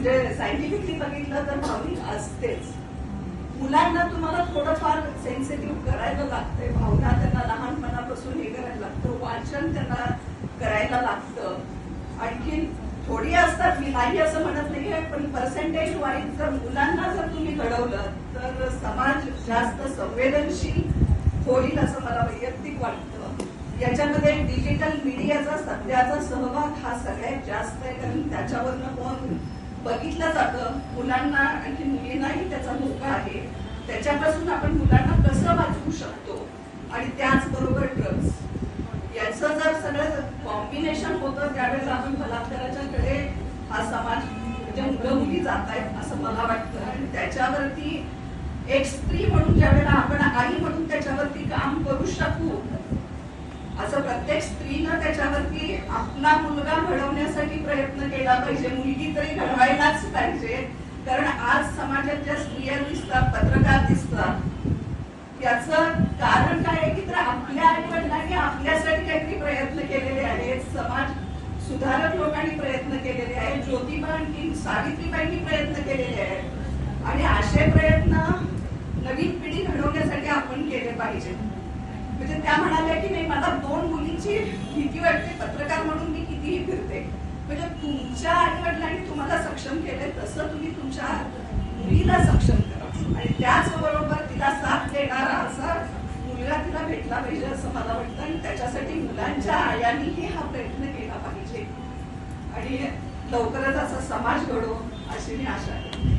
म्हणजे सायंटिफिकली बघितलं तर भावनिक असतेच. मुलांना तुम्हाला थोडंफार सेन्सिटिव्ह करायला लागतंय. भावना त्यांना लहानपणापासून हे करायला लागतं. वाचन त्यांना करायला लागतं. आणखीन थोडी असतात मी नाही असं म्हणत नाहीये पण पर्सेंटेज वाईज जर मुलांना जर तुम्ही घडवलं तर समाज जास्त संवेदनशील होईल असं मला वैयक्तिक वाटतं. याच्यामध्ये डिजिटल मीडियाचा सध्याचा सहभाग हा सगळ्यात जास्त आहे कारण त्याच्यावरनं कोण बघितलं जातं. मुलांना आणखी मुलींनाही त्याचा धोका आहे. त्याच्यापासून आपण मुलांना कसं वाचवू शकतो? आणि त्याचबरोबर ड्रग्स याचं जर सगळं कॉम्बिनेशन होतं त्यावेळेला आपण बलात्काराच्याकडे हा समाज म्हणजे मुलं मुली जात आहेत असं मला वाटतं. आणि त्याच्यावरती एक स्त्री म्हणून ज्यावेळेला आपण आई म्हणून त्याच्यावरती काम करू शकू असं प्रत्येक स्त्रीनं त्याच्यावरती आपला मुलगा घडवण्यासाठी प्रयत्न केला पाहिजे. मुलगी तरी पाहिजे. कारण आज समाजात ज्या स्त्रिया दिसतात पत्रकार दिसतात याच कारण काय आहे की तर आपल्या आई वडिलांनी आपल्यासाठी काहीतरी प्रयत्न केलेले आहेत. समाज सुधारक लोकांनी प्रयत्न केलेले आहेत. ज्योतिबा आणखी सावित्रीबाईंनी प्रयत्न केलेले आहेत. आणि असे प्रयत्न नवीन पिढी घडवण्यासाठी आपण केले पाहिजे म्हणजे त्या म्हणाल्या की नाही मला दोन मुलींची भीती वाटते पत्रकार म्हणून मी कितीही फिरते म्हणजे तुमच्या आई वडिलांनी तुम्हाला सक्षम केले तुम्ही तुमच्या मुलीला सक्षम करा. आणि त्याचबरोबर तिला साथ देणारा असा मुलगा तिला भेटला पाहिजे असं मला वाटतं. आणि त्याच्यासाठी मुलांच्या आयांनीही हा प्रयत्न केला पाहिजे. आणि लवकरच असा समाज घडो अशी मी आशा करते.